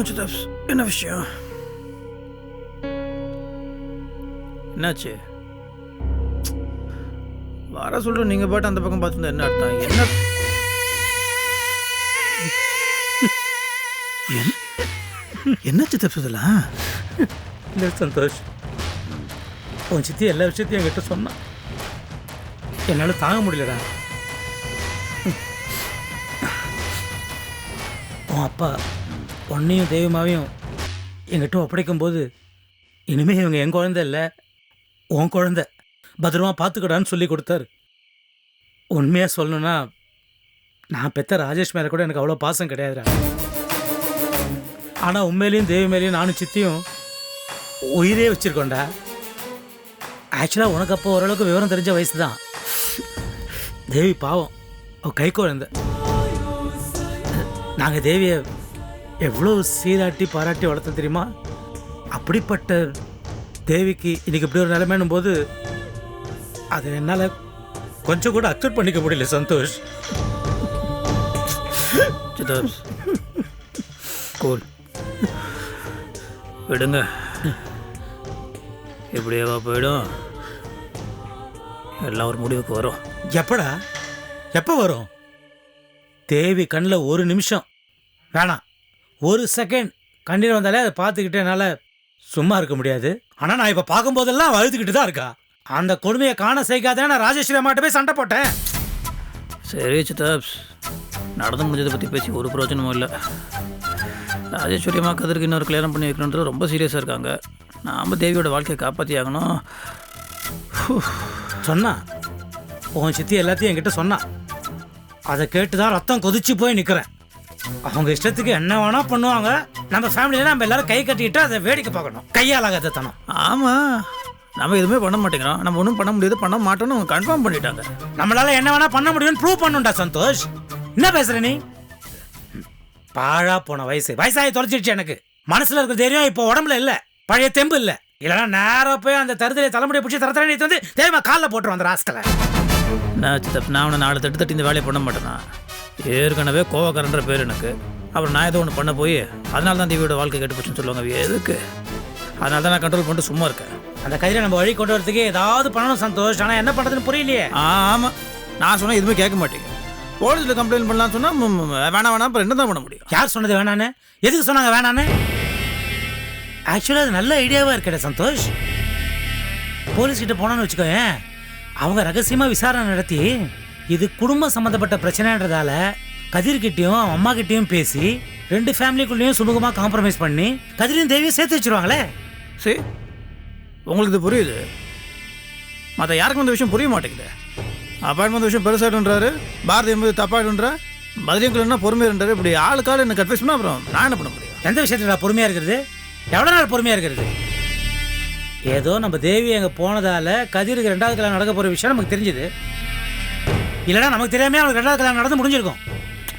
சொல்லுங்க சித்தாப்ஸ் என்ன விஷயம்? என்னாச்சு? வர சொல்கிறோம் நீங்கள் பாட்டு அந்த பக்கம் பார்த்துருந்தா என்ன அர்த்தம்? என்ன? என்ன- என்ன இதெல்லாம்? இல்லை சந்தோஷ்? உன் சித்தி எல்லா விஷயத்தையும் என்கிட்ட சொன்னான் என்னால் தாங்க முடியலடா. உன் அப்பா உன்னையும் தெய்வமாவையும் என்கிட்ட ஒப்படைக்கும் போது இனிமே இவங்க என் குழந்தை இல்லை உன் குழந்த. பத்திரமா பார்த்துக்கடான்னு சொல்லி கொடுத்தாரு. உண்மையாக சொல்லணும்னா நான் பெத்த ராஜேஷ் மேலே கூட எனக்கு அவ்வளோ பாசம் கிடையாதுடா. ஆனால் உண்மையிலையும் தேவி மேலேயும் நானும் சித்தியும் உயிரே வச்சுருக்கோண்டா ஆக்சுவலாக உனக்கு அப்போ ஓரளவுக்கு விவரம் தெரிஞ்ச வயசு தான் தேவி பாவம். அவள் கை குழந்த. நாங்கள் தேவியை எவ்வளோ சீராட்டி பாராட்டி வளர்த்தோம் தெரியுமா? அப்படிப்பட்ட தேவிக்கு இன்னைக்கு இப்படி ஒரு நிலைமைன்னும் போது அதை என்னால் கொஞ்சம் கூட அக்செப்ட் பண்ணிக்க முடியல சந்தோஷ். கூல். விடுங்க. இப்படியேவா போயிடும். எல்லாம் ஒரு முடிவுக்கு வரும். எப்படா? எப்போ வரும்? தேவி கண்ணில் ஒரு நிமிஷம். வேணாம். ஒரு செகண்ட் கண்ணீர் வந்தாலே அதை பார்த்துக்கிட்டு என்னால் சும்மா இருக்க முடியாது. ஆனால் நான் இப்போ பார்க்கும்போதெல்லாம் அழுதுகிட்டு தான் இருக்கா. அந்த கொடுமையை காண செய்யாதே நான் ராஜேஸ்வரி அம்மாட்ட போய் சண்டை போட்டேன். சரி சித்தாப்ஸ் நடந்து முடிஞ்சதை பற்றி பேசி ஒரு பிரயோஜனமும் இல்லை. ராஜேஸ்வரி அம்மா கதிருக்கு இன்னொரு கல்யாணம் பண்ணி வைக்கணுன்றது ரொம்ப சீரியஸாக இருக்காங்க. நாம தேவியோட வாழ்க்கையை காப்பாற்றி ஆகணும். சொன்னா. உன் சித்தி எல்லாத்தையும் என்கிட்ட சொன்னா. அதை கேட்டு தான் ரத்தம் கொதிச்சு போய் நிற்கிறேன் அவங்க இஷ்டத்துக்கு என்ன வேணா பண்ணுவாங்க. நம்ம ஃபேமிலியில நம்ம எல்லாரும் கை கட்டிட்டு அதை வேடிக்கை பார்க்கணும். கையால் ஆகாத தனம் ஆமாம் நம்ம எதுவுமே பண்ண மாட்டேங்கிறோம். நம்ம ஒன்றும் பண்ண முடியாது பண்ண மாட்டோம்னு அவங்க கன்ஃபார்ம் பண்ணிட்டாங்க. நம்மளால என்ன வேணா பண்ண முடியும்னு ப்ரூவ் பண்ணுண்டா சந்தோஷ். என்ன பேசுற நீ? பாழா போன வயசு. வயசாகி தொலைச்சிடுச்சு எனக்கு. மனசுல இருக்கிற தைரியம் இப்போ உடம்புல இல்ல. பழைய தெம்பு இல்ல. இல்லைன்னா நேரா போய் அந்த தருதலை தலைமுடியை பிடிச்சி தர தர வந்து தெரியுமா காலில் போட்டுரும் அந்த ராஸ்கலை நான் நான் அவனை நாலு தட்டு தட்டி இந்த வேலையை பண்ண மாட்டேனா? ஏற்கனவே கோவக்காரன்ற பேர் எனக்கு. அப்புறம் நான் ஏதோ ஒன்று பண்ண போய் அதனால தான் தேவியோட வாழ்க்கை கெட்டு போச்சுன்னு சொல்லுவாங்க. எதுக்கு? அதனால தான் நான் கண்ட்ரோல் பண்ணிட்டு சும்மா இருக்கேன். அந்த கதிரை நம்ம வழி கொண்டு வரதுக்கு ஏதாவது பண்ணணும் சந்தோஷ். ஆனா என்ன பண்றதுன்னு புரியலையே. ஆமாம் நான் சொன்னால் எதுவுமே கேட்க மாட்டேங்க போலீஸில் கம்ப்ளைண்ட் பண்ணலாம்னு சொன்னால் வேணாம் வேணாம் அப்புறம் என்ன தான் பண்ண முடியும்? யார் சொன்னது வேணான்னு? எதுக்கு சொன்னாங்க வேணான்னு? ஆக்சுவலாக அது நல்ல ஐடியாவா இருக்கடா சந்தோஷ். போலீஸ் கிட்ட போனான்னு வச்சுக்கோயேன். அவங்க ரகசியமா விசாரணை நடத்தி இது குடும்ப சம்மந்தப்பட்ட பிரச்சனைன்றதால கதிர்கிட்டயும் அவன் அம்மா கிட்டயும் பேசி ரெண்டு ஃபேமிலிக்குள்ளேயும் சுமூகமாக காம்ப்ரமைஸ் பண்ணி கதிரையும் தேவியும் சேர்த்து வச்சிருவாங்களே? சரி உங்களுக்கு இது புரியுது? மற்ற யாருக்கும் இந்த விஷயம் புரிய மாட்டேங்குது. அப்பாயின்மெண்ட் விஷயம் பெருசாகிடுன்றாரு பாரதி என்பது தப்பாயிடுன்றா பதிலியக்குள்ளா பொறுமையாடுன்றாரு இப்படி ஆளுக்காள் எனக்கு அட்வைஸ் பண்ணால் அப்புறம் நான் என்ன பண்ண முடியும்? எந்த விஷயத்துல பொறுமையா இருக்கிறது? எவ்வளோ நாள் பொறுமையா இருக்கிறது? ஏதோ நம்ம தேவி அங்கே போனதால கதிருக்கு ரெண்டாவது கல்யாணம் நடக்க போற விஷயம் நமக்கு தெரிஞ்சது. இல்லைன்னா நமக்கு தெரியாம அவனுக்கு ரெண்டாவது கல்யாணம் நடந்து முடிஞ்சிருக்கும்.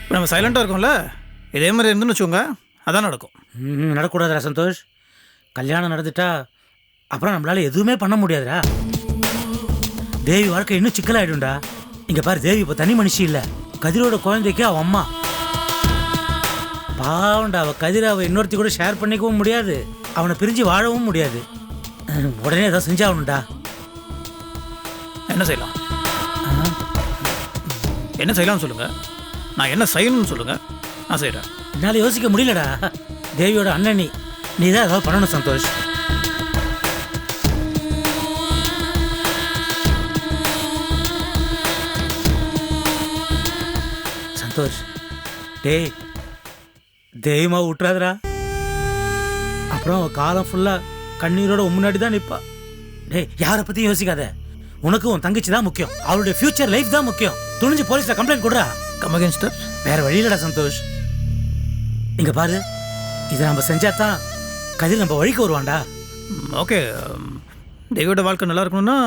இப்போ நம்ம சைலண்ட்டாக இருக்கோம்ல? இதே மாதிரி இருந்துன்னு வச்சுக்கோங்க அதான் நடக்கும். ம், நடக்கூடாதுடா சந்தோஷ். கல்யாணம் நடந்துட்டா அப்புறம் நம்மளால எதுவுமே பண்ண முடியாதுடா. தேவி வாழ்க்கை இன்னும் சிக்கலாயிடும்டா. இங்க பாரு தேவி இப்போ தனி மனுஷி இல்ல. கதிரோட குழந்தைக்கு அவன் அம்மா. பாவம்டா அவ கதிர அவ இன்னொருத்தி கூட ஷேர் பண்ணிக்கவும் முடியாது. அவனை பிரிஞ்சு வாழவும் முடியாது. உடனே ஏதாவது செஞ்சாகணும்டா. என்ன செய்யலாம்? என்ன செய்யலாம்னு சொல்லுங்கள் நான் என்ன செய்யணும்னு சொல்லுங்கள் நான் செய்கிறேன் என்னால் யோசிக்க முடியலடா. தேவியோட அண்ணன் நீ. நீ தான் ஏதாவது பண்ணணும் சந்தோஷ். சந்தோஷ் டேய் தெய்வமா விட்டுறாதடா அப்புறம் காலம் ஃபுல்லாக கண்ணீரோட முன்னாடி தான் நிற்பா டேய் யாரை பற்றியும் யோசிக்காத. உனக்கு உன் தங்கச்சி தான் முக்கியம். அவளுடைய ஃப்யூச்சர் லைஃப் தான் முக்கியம். துணிஞ்சு போலீஸ்ல கம்ப்ளைண்ட் கொடுறா. கம் அகேன்ஸ்ட் வேற வழி இல்லடா சந்தோஷ். இங்க பாரு இதை நம்ம செஞ்சா தான் கதிர் நம்ம வழிக்கு வருவான்டா. ஓகே தேவியோட வாழ்க்கை நல்லா இருக்கணும்னா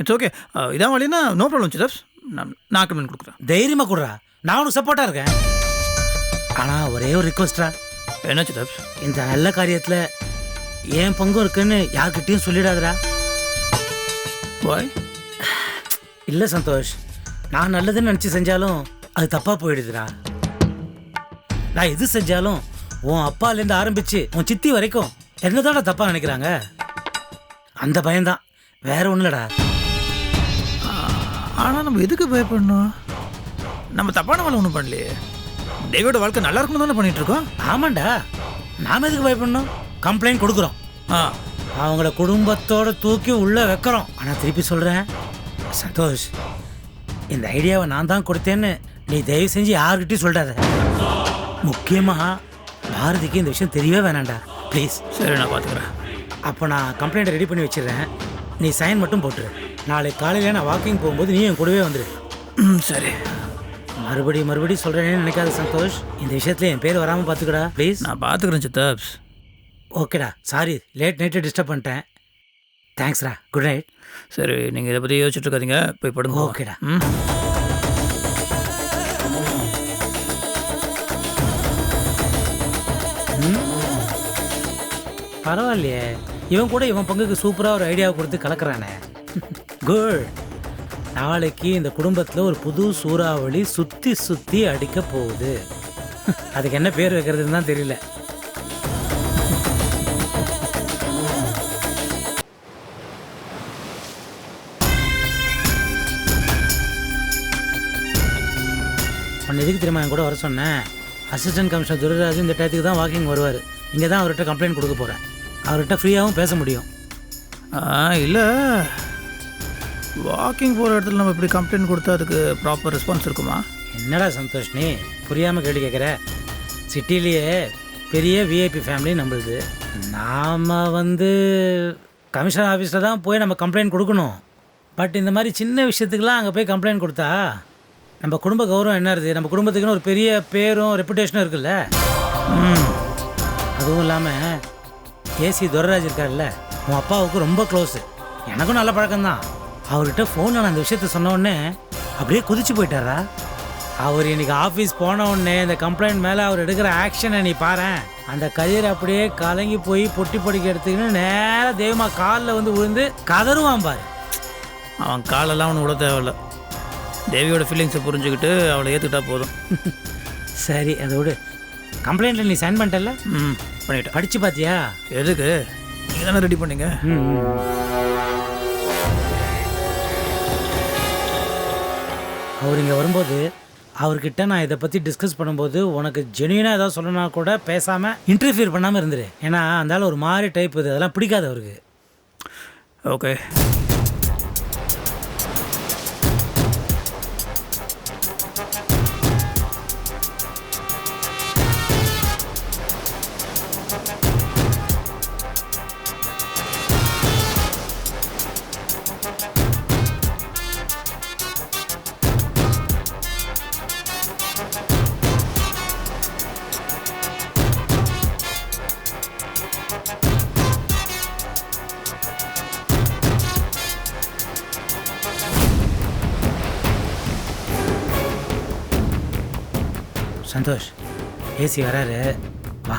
இட்ஸ் ஓகே இதான் வழினா நோ ப்ராப்ளம் சிதப்ஸ் நான் நான் கம்ப்ளைண்ட் கொடுக்குறேன். தைரியமா கொடுறா. நான் உனக்கு சப்போர்ட்டா இருக்கேன். ஆனா ஒரே ஒரு ரிக்வஸ்டா என்ன சிதப்ஸ் இந்த நல்ல காரியத்துல ஏன் பங்கும் இருக்குன்னு யார்கிட்டயும் சொல்லிடாதடா. பாய் இல்ல சந்தோஷ் நான் நல்லதுன்னு நினைச்சு செஞ்சாலும் அது தப்பா போயிடுதுடா. நான் எது செஞ்சாலும் உன் அப்பாலேருந்து ஆரம்பிச்சு உன் சித்தி வரைக்கும் என்னதான தப்பா நினைக்கிறாங்க? அந்த பயம்தான். வேற ஒன்றும் இல்லடா. ஆனால் நம்ம எதுக்கு பயப்படணும்? நம்ம தப்பான வேலை ஒன்றும் பண்ணலையே. தேவியோட வாழ்க்கை நல்லா இருக்கணும் தானே பண்ணிட்டு இருக்கோம்? ஆமாண்டா. நாம எதுக்கு பயப்படணும்? கம்ப்ளைண்ட் கொடுக்குறோம். ஆ. அவங்கள குடும்பத்தோட தூக்கி உள்ள வைக்கிறோம். ஆனா திருப்பி சொல்றேன். சந்தோஷ் இந்த ஐடியாவை நான் தான் கொடுத்தேன்னு நீ தயவு செஞ்சு யாருக்கிட்டையும் சொல்லிடாத முக்கியமா பாரதிக்கு இந்த விஷயம் தெரியவே வேணாம்டா. ப்ளீஸ் சரி நான் பார்த்துக்கிறேன். அப்போ நான் கம்ப்ளைண்ட் ரெடி பண்ணி வச்சிடுறேன். நீ சைன் மட்டும் போட்டுரு. நாளைக்கு காலையில் நான் வாக்கிங் போகும்போது நீ என் கூடவே வந்துடு ம் சரி. மறுபடியும் மறுபடியும் சொல்கிறேன்னு நினைக்காத சந்தோஷ். இந்த விஷயத்தில் என் பேர் வராமல் பார்த்துக்கடா. ப்ளீஸ் நான் பார்த்துக்கிறேன் சித்தாப்ஸ் ஓகேடா சாரி லேட் நைட்டு டிஸ்டர்ப் பண்ணிட்டேன். தேங்க்ஸ்டா குட் நைட் சரி நீங்கள் இதை பற்றி யோசிச்சுட்டு இருக்காதீங்க. போய் படுங்க. ஓகேடா. ம். பரவாயில்லையே. இவன் கூட இவன் பங்குக்கு சூப்பராக ஒரு ஐடியாவை கொடுத்து கலக்குறானே. குட் நாளைக்கு இந்த குடும்பத்தில் ஒரு புது சூறாவளி சுற்றி சுற்றி அடிக்க போகுது. அதுக்கு என்ன பேர் வைக்கிறதுன்னு தான் தெரியல. எதுக்கு தெரியுமா? என் கூட வர சொன்னேன் அசிஸ்டன்ட் கமிஷனர் துரைராஜ் இந்த டயத்துக்கு தான் வாக்கிங் வருவார். இங்கே தான் அவர்கிட்ட கம்ப்ளைண்ட் கொடுக்க போகிறேன் அவர்கிட்ட ஃப்ரீயாகவும் பேச முடியும். இல்லை. வாக்கிங் போகிற இடத்துல நம்ம இப்படி கம்ப்ளைண்ட் கொடுத்தா அதுக்கு ப்ராப்பர் ரெஸ்பான்ஸ் இருக்குமா? என்னடா சந்தோஷ் நீ? புரியாமல் கேள்வி கேட்குற சிட்டிலேயே பெரிய விஐபி ஃபேமிலி நம்மளுது. நாம் வந்து கமிஷனர் ஆஃபீஸில் தான் போய் நம்ம கம்ப்ளைண்ட் கொடுக்கணும். பட் இந்த மாதிரி சின்ன விஷயத்துக்குலாம் அங்கே போய் கம்ப்ளைண்ட் கொடுத்தா நம்ம குடும்ப கௌரவம் என்ன இருக்குது? நம்ம குடும்பத்துக்குன்னு ஒரு பெரிய பேரும் ரெப்புடேஷனும் இருக்குல்ல? அதுவும் இல்லாமல் ஏசி துரராஜ் இருக்கார்ல உன் அப்பாவுக்கு ரொம்ப க்ளோஸு எனக்கும் நல்ல பழக்கம்தான். அவர்கிட்ட ஃபோனில் நான் அந்த விஷயத்த சொன்னோடனே அப்படியே குதிச்சு போயிட்டாரா? அவர் இன்னைக்கு ஆஃபீஸ் போன உடனே இந்த கம்ப்ளைண்ட் மேலே அவர் எடுக்கிற ஆக்ஷனை நீ பாரேன். அந்த கதிர் அப்படியே கலங்கி போய் பொட்டி பொடிக்க எடுத்துக்கின்னு நேராக தெய்வமா காலில் வந்து விழுந்து கதருவான் பாரு. அவன் காலெல்லாம் அவனு விட தேவையில்ல. தேவியோட ஃபீலிங்ஸை புரிஞ்சுக்கிட்டு அவளை ஏற்றுக்கிட்டா போதும். சரி அதை விடு. கம்ப்ளைண்ட்டில் நீ சைன் பண்ணிட்டல ம் பண்ணிட்டேன். படிச்சு பார்த்தியா எதுக்கு? நீங்கள் தானே ரெடி பண்ணீங்க. அவர் இங்கே வரும்போது அவர்கிட்ட நான் இதை பற்றி டிஸ்கஸ் பண்ணும்போது உனக்கு ஜென்யூனாக ஏதாவது சொல்லணும்னா கூட பேசாமல் இன்டர்ஃபியர் பண்ணாமல் இருந்துரு. ஏன்னா அந்த ஆள் ஒரு மாதிரி டைப் இது. அதெல்லாம் பிடிக்காது அவருக்கு. ஓகே ஏசி வராரு. வா.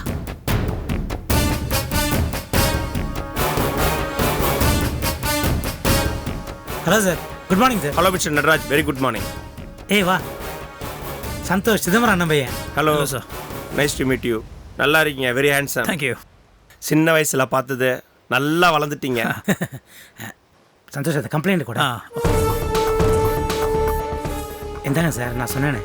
Hello sir good morning sir hello mister Nataraj very good morning ஏய் வா. சந்தோஷ் சிதம்பரம் அண்ணன் பையன். Hello sir nice to meet you நல்லா இருக்கீங்க. வெரி ஹேண்ட்ஸம் தேங்க்யூ சின்ன வயசுல பார்த்தது. நல்லா வளர்ந்துட்டீங்க. சந்தோஷ் அந்த கம்ப்ளைண்ட் கூட. இந்தாங்க சார் நான் சொன்னேனே.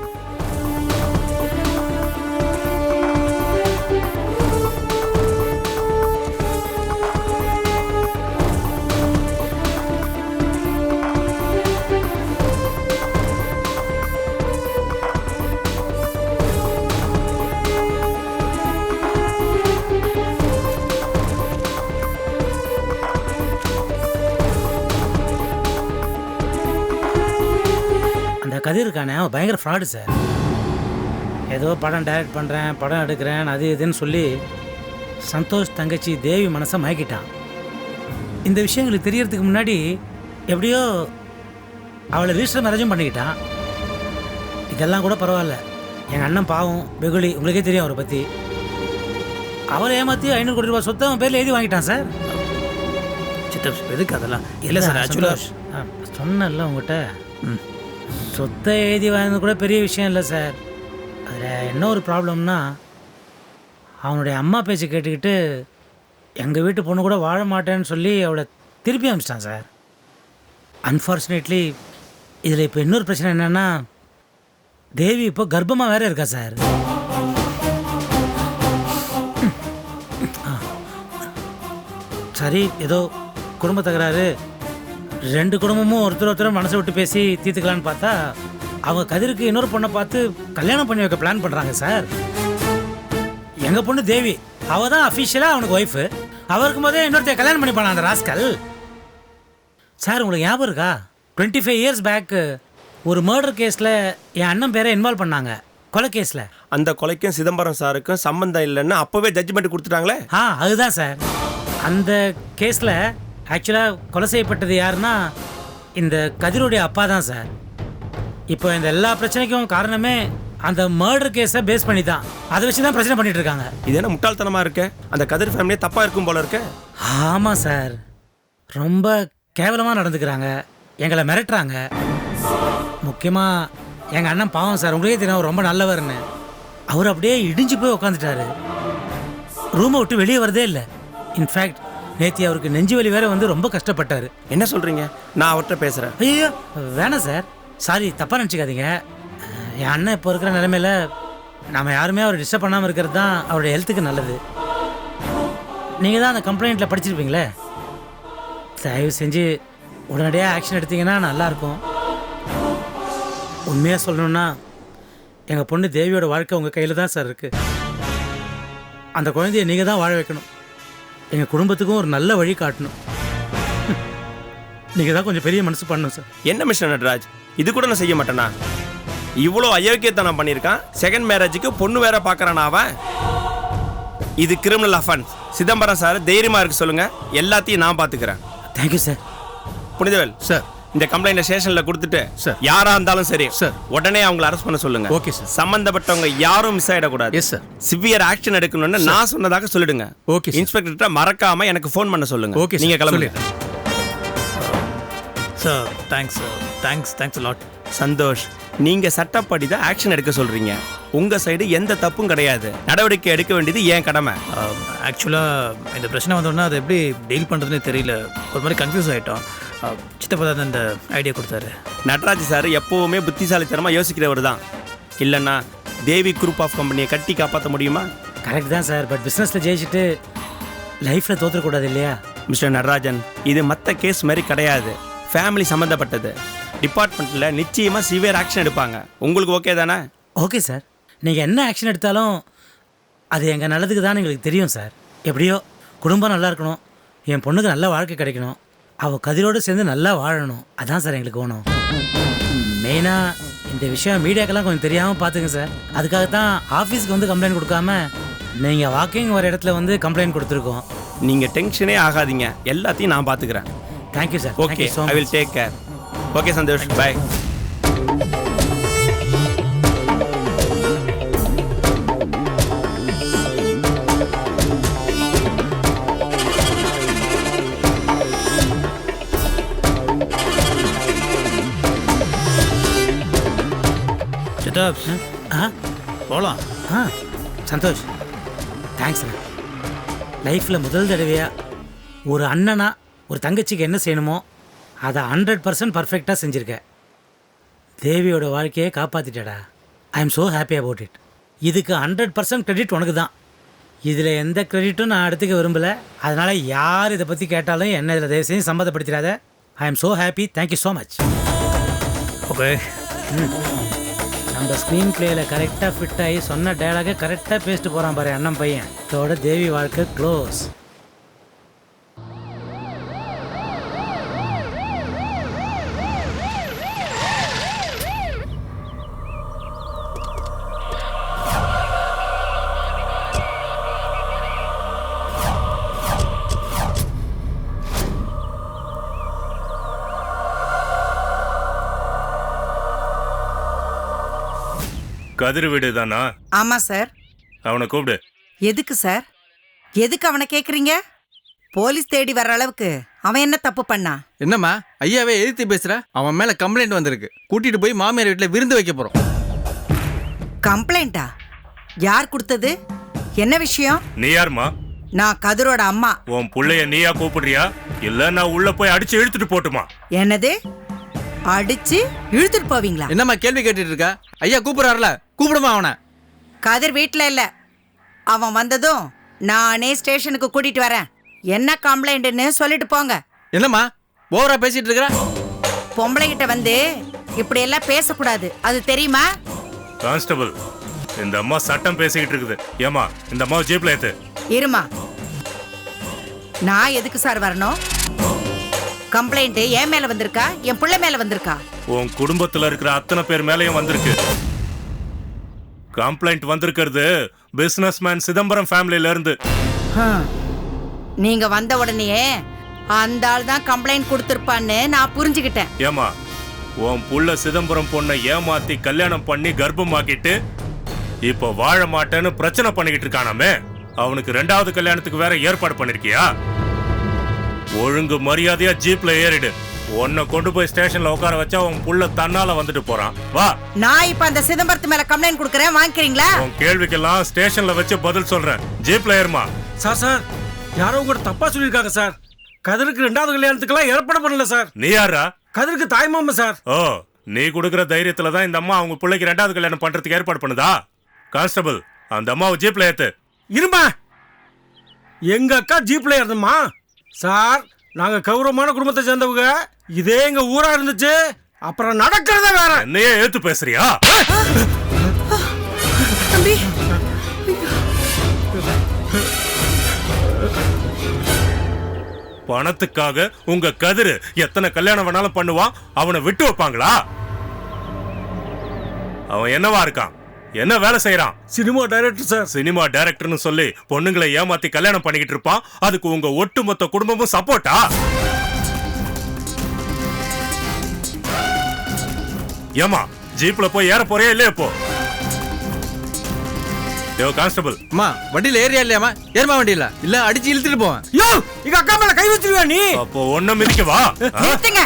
கதிர் இருக்கானே? அவன் பயங்கர ஃப்ராடு சார் ஏதோ படம் டைரக்ட் பண்ணுறேன் படம் எடுக்கிறேன் அது இதுன்னு சொல்லி சந்தோஷ் தங்கச்சி தேவி மனசை மயக்கிட்டான். இந்த விஷயங்களுக்கு தெரியறதுக்கு முன்னாடி எப்படியோ அவளை ரிஜிஸ்டர் மேரேஜும் பண்ணிக்கிட்டான். இதெல்லாம் கூட பரவாயில்ல. எங்கள் அண்ணன் பாவம் வெகுளி உங்களுக்கே தெரியும் அவரை பற்றி அவரை ஏமாற்றி ஐநூறு கோடி ரூபாய் சொத்தை அவன் பேரில் எழுதி வாங்கிட்டான் சார் சித்தப் எதுக்கு அதெல்லாம்? இல்லை சார் ஆக்சுவலாக உங்ககிட்ட. ம். சொத்தை எழுதி வாங்கினது கூட பெரிய விஷயம் இல்லை சார் அதில் என்ன ஒரு ப்ராப்ளம்னா அவனுடைய அம்மா பேச்சு கேட்டுக்கிட்டு எங்கள் வீட்டு பொண்ணு கூட வாழ மாட்டேன்னு சொல்லி அவளை திருப்பி அனுப்பிச்சிட்டான் சார் அன்ஃபார்ச்சுனேட்லி இதில் இப்போ இன்னொரு பிரச்சனை என்னென்னா தேவி இப்போ கர்ப்பமாக வேற இருக்கா சார் சரி ஏதோ குடும்ப தகராறு. ரெண்டு குடும்பமும் ஒருத்தர் ஒருத்தர் மனசை விட்டு பேசி தீர்த்துக்கலான்னு பார்த்தா அவங்க கதிருக்கு இன்னொரு பொண்ணை பார்த்து கல்யாணம் பண்ணி வைக்க பிளான் பண்ணுறாங்க சார். எங்கள் பொண்ணு தேவி அவள் தான் அஃபிஷியலாக அவனுக்கு ஒய்ஃபு அவ இருக்கும்போதே இன்னொருத்தைய கல்யாணம் பண்ணி போனான் அந்த ராஸ்கல். சார் உங்களுக்கு ஞாபகம் இருக்கா? டுவெண்ட்டி ஃபைவ் இயர்ஸ் பேக்கு ஒரு மர்டர் கேஸில் என் அண்ணன் பேரை இன்வால்வ் பண்ணாங்க கொலை கேஸில் அந்த கொலைக்கும் சிதம்பரம் சாருக்கும் சம்பந்தம் இல்லைன்னு அப்பவே ஜட்ஜ்மெண்ட் கொடுத்துட்டாங்களே? ஆ அதுதான் சார். அந்த கேஸில் ஆக்சுவலாக கொலை செய்யப்பட்டது யாருன்னா இந்த கதிருடைய அப்பா தான் சார் இப்போ இந்த எல்லா பிரச்சனைக்கும் காரணமே அந்த மர்டர் கேஸை பேஸ் பண்ணி தான். அதை வச்சு தான் பிரச்சனை பண்ணிட்டு இருக்காங்க. இது என்ன முட்டாள்தனமா இருக்கு? அந்த கதிர் ஃபேமிலியே தப்பா இருக்கும் போல இருக்கு. ஆமாம் சார் ரொம்ப கேவலமாக நடந்துக்கிறாங்க. எங்களை மிரட்டுறாங்க. முக்கியமாக எங்கள் அண்ணன் பாவம் சார் உங்களுக்கே தெரியும் ரொம்ப நல்லவர்னு. அவர் அப்படியே இடிஞ்சு போய் உட்காந்துட்டாரு ரூமை விட்டு வெளியே வரதே இல்லை. இன்ஃபேக்ட் நேத்தி அவருக்கு நெஞ்சு வலி வேற வந்து ரொம்ப கஷ்டப்பட்டாரு. என்ன சொல்றீங்க? நான் அவர்கிட்ட பேசுறேன். ஐயோ வேணாம் சார். சாரி தப்பாக நினச்சிக்காதீங்க. என் அண்ணன் இப்போ இருக்கிற நிலைமையில நாம யாருமே அவர் டிஸ்டர்ப் பண்ணாமல் இருக்கிறது தான் அவருடைய ஹெல்த்துக்கு நல்லது. நீங்கள் தான் அந்த கம்ப்ளைண்ட்டில் படிச்சிருப்பீங்களே? தயவு செஞ்சு உடனடியாக ஆக்ஷன் எடுத்தீங்கன்னா நல்லாயிருக்கும். உண்மையாக சொல்லணும்னா எங்கள் பொண்ணு தேவியோட வாழ்க்கை உங்கள் கையில் தான் சார் இருக்குது அந்த குழந்தைய நீங்கள் தான் வாழ வைக்கணும். எங்கள் குடும்பத்துக்கும் ஒரு நல்ல வழி காட்டணும். நீங்கள் தான் கொஞ்சம் பெரிய மனசு பண்ணணும் சார் என்ன மிஸ்டர் நட்ராஜ்? இது கூட நான் செய்ய மாட்டேனா? இவ்வளோ அயோக்கியத்தனம் பண்ணியிருக்கான். செகண்ட் மேரேஜுக்கு பொண்ணு வேற பார்க்கறானா அவன்? இது கிரிமினல் அஃபென்ஸ் சிதம்பரம் சார் தைரியமா இருக்கு சொல்லுங்க. எல்லாத்தையும் நான் பாத்துக்கிறேன் தேங்க்யூ சார் புனிதவேல். சார் இந்த கம்ப்ளைண்ட ஸ்டேஷன்ல கொடுத்துட்டு சார். யாரா இருந்தாலும் சரி சார். உடனே அவங்கள அரெஸ்ட் பண்ண சொல்லுங்க. Okay sir. சம்பந்தப்பட்டவங்க யாரும் மிஸ் ஆயிடக்கூடாது. எஸ் சார் சிவியர் ஆக்ஷன் எடுக்கணும்னு நான் சொன்னதாக சொல்லிடுங்க. Okay sir. இன்ஸ்பெக்டர்கிட்ட மறக்காம எனக்கு ஃபோன் பண்ண சொல்லுங்க. ஓகே நீங்க சொல்லிடுறேன். Sir thanks sir thanks thanks lot Santhosh நீங்க சட்டப்படி தான் ஆக்ஷன் எடுக்க சொல்றீங்க. உங்க சைடு எந்த தப்பும் கிடையாது. நடவடிக்கை எடுக்க வேண்டியது ஏன் கடமை? ஆக்சுவலாக இந்த பிரச்சனை வந்தோடனே அதை எப்படி டீல் பண்ணுறதுனே தெரியல. ஒரு மாதிரி கன்ஃபியூஸ் ஆகிட்டோம் சித்தப்பா தான் இந்த ஐடியா கொடுத்தாரு. நடராஜ் சார் எப்பவுமே புத்திசாலித்தனமா யோசிக்கிறவர் தான். இல்லைன்னா தேவி குரூப் ஆஃப் கம்பெனியை கட்டி காப்பாற்ற முடியுமா? கரெக்ட் தான் சார் பட் பிஸ்னஸில் ஜெயிச்சுட்டு லைஃப்பில் தோத்துறக்கூடாது இல்லையா? மிஸ்டர் நடராஜன் இது மற்ற கேஸ் மாதிரி கிடையாது. ஃபேமிலி சம்மந்தப்பட்டது டிபார்ட்மெண்ட்டில் நிச்சயமாக சிவியர் ஆக்ஷன் எடுப்பாங்க. உங்களுக்கு ஓகே தானே? ஓகே சார் நீங்கள் என்ன ஆக்ஷன் எடுத்தாலும் அது எங்கள் நல்லதுக்கு தான் எங்களுக்கு தெரியும் சார் எப்படியோ குடும்பம் நல்லா இருக்கணும். என் பொண்ணுக்கு நல்ல வாழ்க்கை கிடைக்கணும். அவள் கதிரோடு சேர்ந்து நல்லா வாழணும். அதான் சார் எங்களுக்கு வேணும் மெயினாக இந்த விஷயம் மீடியாக்கெல்லாம் கொஞ்சம் தெரியாமல் பார்த்துங்க சார். அதுக்காக தான் ஆஃபீஸ்க்கு வந்து கம்ப்ளைண்ட் கொடுக்காம நீங்கள் வாக்கிங் வர இடத்துல வந்து கம்ப்ளைண்ட் கொடுத்துருக்கோம். நீங்கள் டென்ஷனே ஆகாதீங்க. எல்லாத்தையும் நான் பார்த்துக்கிறேன் thank you sir okay I will take care okay Santhosh. Bye ஆ போகலாம் ஆ சந்தோஷ். தேங்க்ஸ் லைஃப்பில் முதல் தடவையாக ஒரு அண்ணனா ஒரு தங்கச்சிக்கு என்ன செய்யணுமோ அதை ஹண்ட்ரட் பர்சன்ட் பர்ஃபெக்டாக செஞ்சுருக்க. தேவியோட வாழ்க்கையை காப்பாற்றிட்டடா I am so happy about it இதுக்கு ஹண்ட்ரட் பர்சன்ட் கிரெடிட் உனக்கு தான் இதில் எந்த கிரெடிட்டும் நான் எடுத்துக்க விரும்பலை. அதனால் யார் இதை பற்றி கேட்டாலும் என்ன இதில் தயவு செஞ்சு சம்மந்தப்படுத்திடாத. I am so happy thank you so much okay நம்ம ஸ்க்ரீன் பிளேயில் கரெக்டாக ஃபிட் ஆகி சொன்ன டைலாகை கரெக்டாக பேசிட்டு போகிறான் பாரு அண்ணன் பையன். இதோட தேவி வாழ்க்கை க்ளோஸ் கதிர் வீடு தானா? ஆமா சார். அவனை கூப்பிடு. எதுக்கு சார்? எதுக்கு அவனை கேக்குறீங்க? போலீஸ் தேடி வர்ற அளவுக்கு அவன் என்ன தப்பு பண்ணா? என்னம்மா ஐயாவே எதிர்த்து பேசுற? அவன் மேல கம்ப்ளைண்ட் வந்திருக்கு. கூட்டிட்டு போய் மாமியார் வீட்டுல விருந்து வைக்க போறோம். கம்ப்ளைண்டா யார் கொடுத்தது? என்ன விஷயம்? நீ யாருமா? நான் கதிரோட அம்மா. உன் புள்ளைய நீயா கூப்பிடுறியா? இல்ல நான் உள்ள போய் அடிச்சு இழுத்துட்டு போட்டுமா? என்னது? அடிச்சு இழுத்துட்டு போவீங்களா? என்னம்மா கேள்வி கேட்டுட்டு இருக்க? ஐயா கூப்பிடுறாருல கூப்பிடுமா அவனை? கதிர் வீட்ல இல்ல. அவன் வந்ததும் நானே ஸ்டேஷனுக்கு கூட்டிட்டு வரேன். என்ன கம்ப்ளைண்ட்னு சொல்லிட்டு போங்க. என்னம்மா ஓவரா பேசிட்டு இருக்கிற பொம்பளைகிட்ட வந்து இப்படி எல்லாம் பேசக்கூடாது. அது தெரியுமா? கான்ஸ்டபிள் இந்த அம்மா சட்டம் பேசிக்கிட்டு இருக்குது. ஏமா இந்த அம்மாவை ஜீப்ல ஏத்து. இருமா. நான் எதுக்கு சார் வரணும்? கம்ப்ளைண்ட் என் மேல வந்திருக்கா? என் பிள்ளை மேல வந்திருக்கா? உன் குடும்பத்துல இருக்கிற அத்தனை பேர் மேலயும் வந்திருக்கு. கம்ப்ளைண்ட் வந்திருக்கிறது பிசினஸ் மேன் சிதம்பரம் ஃபேமிலில இருந்து. நீங்க வந்த உடனேயே அந்த ஆள் தான் கம்ப்ளைண்ட் கொடுத்துருப்பான்னு நான் புரிஞ்சுக்கிட்டேன். ஏமா உன் புள்ள சிதம்பரம் பொண்ணை ஏமாத்தி கல்யாணம் பண்ணி கர்ப்பமாக்கிட்டு இப்போ வாழ மாட்டேன்னு பிரச்சனை பண்ணிக்கிட்டு இருக்கானாமே? அவனுக்கு ரெண்டாவது கல்யாணத்துக்கு வேற ஏற்பாடு பண்ணிருக்கியா? ஒழுங்கு மரியாதையா ஜீப்ல ஏறிடு. உன்னை கொண்டு போய் ஸ்டேஷன்ல உட்கார வச்சா உன் புள்ள தன்னால வந்துட்டு போறான். வா. நான் இப்ப அந்த சிதம்பரத்து மேல கம்ப்ளைண்ட் கொடுக்கறேன். வாங்கிக்கிறீங்களா? உன் கேள்விக்கெல்லாம் ஸ்டேஷன்ல வச்சு பதில் சொல்றேன். ஜீப்ல ஏறுமா. Sir sir. யாரோ கூட தப்பா சொல்லியிருக்காங்க சார். கதிருக்கு ரெண்டாவது கல்யாணத்துக்கெல்லாம் ஏற்பாடு பண்ணல சார். நீ யாரா கதிருக்கு தாய்மாமா சார். ஓ நீ கொடுக்குற தைரியத்துல தான் இந்த அம்மா அவங்க பிள்ளைக்கு ரெண்டாவது கல்யாணம் பண்றதுக்கு ஏற்பாடு பண்ணுதா? கான்ஸ்டபிள் அந்த அம்மாவை ஜீப்ல ஏத்து. இருமா. எங்க அக்கா ஜீப்ல இருந்தம்மா சார் நாங்க கௌரவமான குடும்பத்தை சேர்ந்தவங்க. இதே எங்க ஊரா இருந்துச்சு. அப்புறம் நடக்கிறத வேற. என்னையே ஏத்து பேசுறியா? தம்பி. பணத்துக்காக உங்க கதிரு எத்தனை கல்யாணம் வேணாலும் பண்ணுவான் அவனை விட்டு வைப்பாங்களா? அவன் என்னவா இருக்கான்? என்ன வேலை செய்யறான் சினிமா டைரக்டர் சார் சினிமா டைரக்டர்னு சொல்லி பொண்ணுங்களை ஏமாத்தி கல்யாணம் பண்ணிக்கிட்டு இருப்பான். அதுக்கு உங்க ஒட்டுமொத்த குடும்பமும் சப்போர்ட்டா ஏமா ஜீப்ல போய் ஏற போறியா இல்லையா இப்போ? யோ கான்ஸ்டபிள் அம்மா வண்டியில ஏறியா இல்லையாம்மா? ஏறுமா வண்டியில? இல்ல அடிச்சு இழுத்துட்டு போவேன். யோ எங்க அக்கா மேல கை வச்சிருவியா நீ? அப்போ ஒன்ன மிதிக்க வா? நிறுத்துங்க.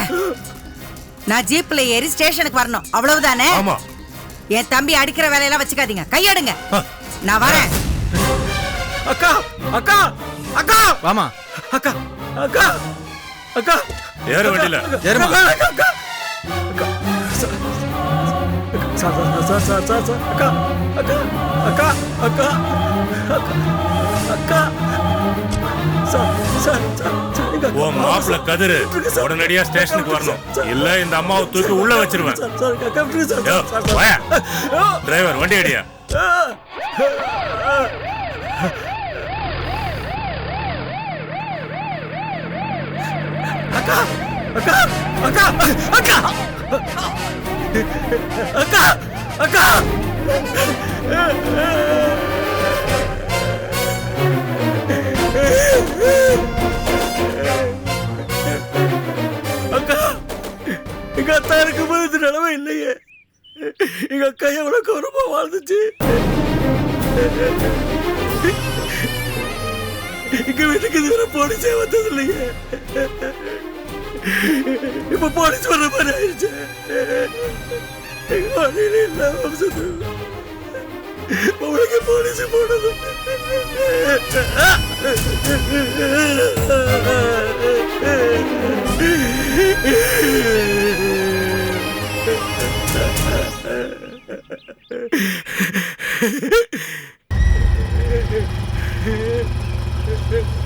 நான் ஜீப்ல ஏறி ஸ்டேஷனுக்கு வரணும். அவ்வளவுதானே? ஆமா. என் தம்பி அடிக்கிற வேலையெல்லாம் வச்சுக்காதீங்க. கையெடுங்க. நான் வரேன். அக்கா அக்கா அக்கா. வாமா. அக்கா அக்கா அக்கா. ஏறு வண்டியில. ஏறுமா. அக்கா, அக்கா, அக்கா. Sir, sir, sir, sir, sir, sir, அக்கா, அக்கா, அக்கா, அக்கா, உன் மாப்பிள்ள கதிரு. உடனடியா ஸ்டேஷனுக்கு வரணும். இல்ல இந்த அம்மாவை தூக்கி உள்ள வச்சிருவேன். டிரைவர் வண்டி அடியா அக்கா அக்கா அக்கா அக்கா அக்கா. அக்கா அக்கா. எங்கள் அத்தா இருக்கும்போது இந்த நிலைமை இல்லையே. எங்கள் அக்கா எவ்வளோ கௌரவமாக வாழ்ந்துச்சு. எங்கள் வீட்டுக்கு இதுவரை போலீஸே வந்தது இல்லையே இப்போ போலீஸ் வர்ற மாதிரி ஆயிடுச்சு. எங்கள் வழியில இல்லை வம்சத்து உங்களுக்கு போலீஸ் போனது மாமா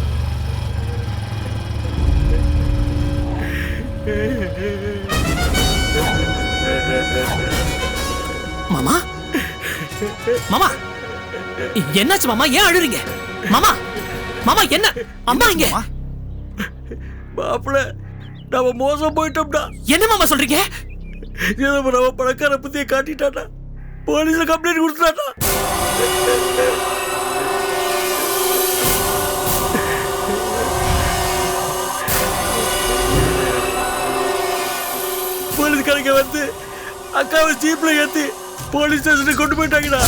மாமா என்னாச்சு மாமா? ஏன் அழுறீங்க? மாமா மாமா என்ன? அம்மா இங்க. மாப்பிள்ள நாம மோசம் போயிட்டோம்டா. என்ன மாமா சொல்றீங்க? நம்ம நம்ம பணக்கார பத்தியை காட்டிட்டானா போலீஸ்ல கம்ப்ளைண்ட் கொடுத்துட்டானா போலீஸ்காரங்க வந்து அக்காவை ஜீப்ல ஏத்தி போலீஸ் ஸ்டேஷனுக்கு கொண்டு போயிட்டாங்கடா.